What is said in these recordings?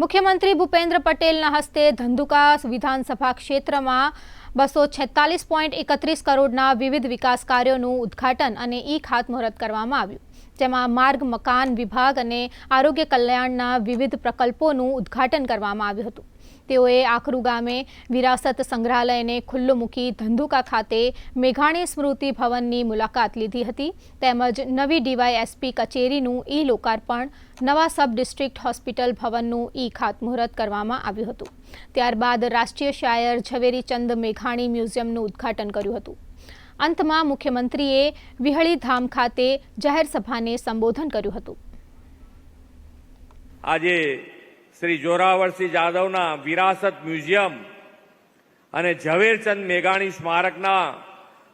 મુખ્યમંત્રી ભૂપેન્દ્ર પટેલના હસ્તે ધંધુકા વિધાનસભા ક્ષેત્રમાં બસો છેતાલીસ પોઈન્ટ એકત્રીસ કરોડના વિવિધ વિકાસ કાર્યોનું ઉદ્ઘાટન અને ઈ ખાતમુહૂર્ત કરવામાં આવ્યું. જેમાં માર્ગ, મકાન વિભાગ અને આરોગ્ય કલ્યાણના વિવિધ પ્રકલ્પોનું ઉદ્ઘાટન કરવામાં આવ્યું હતું. તેઓએ આખરૂ ગામે વિરાસત સંગ્રહાલયને ખુલ્લું મૂકી ધંધુકા ખાતે મેઘાણી સ્મૃતિ ભવનની મુલાકાત લીધી હતી તેમજ નવી ડીવાયએસપી કચેરીનું ઈ લોકાર્પણ નવા સબ ડિસ્ટ્રિક્ટ હોસ્પિટલ ભવનનું ઈ ખાતમુહૂર્ત કરવામાં આવ્યું હતું. ત્યારબાદ રાષ્ટ્રીય શાયર ઝવેરીચંદ મેઘાણી મ્યુઝિયમનું ઉદ્ઘાટન કર્યું હતું. અંતમાં મુખ્યમંત્રીએ વિહળીધામ ખાતે જાહેર સભાને સંબોધન કર્યું હતું. આજે શ્રી જોરાવરસિંહ જાદવના વિરાસત મ્યુઝિયમ અને ઝવેરચંદ મેઘાણી સ્મારકના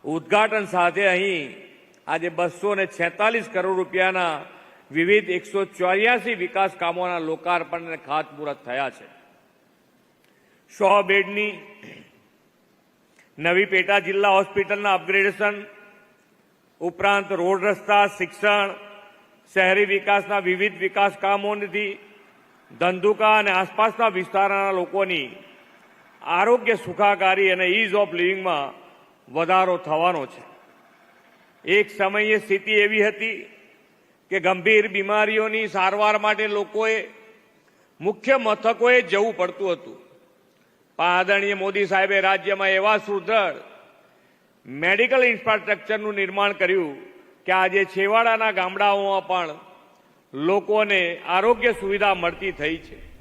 ઉદ્ઘાટન સાથે અહીં આજે બસો ને છેતાલીસ કરોડ રૂપિયાના વિવિધ એકસો ચોર્યાસી વિકાસ કામોના લોકાર્પણ અને ખાતમુહૂર્ત થયા છે. સો બેડની નવી પેટા જિલ્લા હોસ્પિટલના અપગ્રેડેશન ઉપરાંત રોડ રસ્તા, શિક્ષણ, શહેરી વિકાસના વિવિધ વિકાસ કામોથી ધંધુકા અને આસપાસના વિસ્તારના લોકોની આરોગ્ય સુખાકારી અને ઇઝ ઓફ લિવિંગમાં વધારો થવાનો છે. એક સમયે સ્થિતિ એવી હતી કે ગંભીર બીમારીઓની સારવાર માટે લોકોએ, મુખ્ય મથકોએ જવું પડતું હતું. પણ આદરણીય મોદી સાહેબે રાજ્યમાં એવા સુદૃઢ મેડિકલ ઇન્ફ્રાસ્ટ્રક્ચરનું નિર્માણ કર્યું કે આજે છેવાડાના ગામડાઓમાં પણ લોકોને આરોગ્ય સુવિધા મળતી થઈ છે.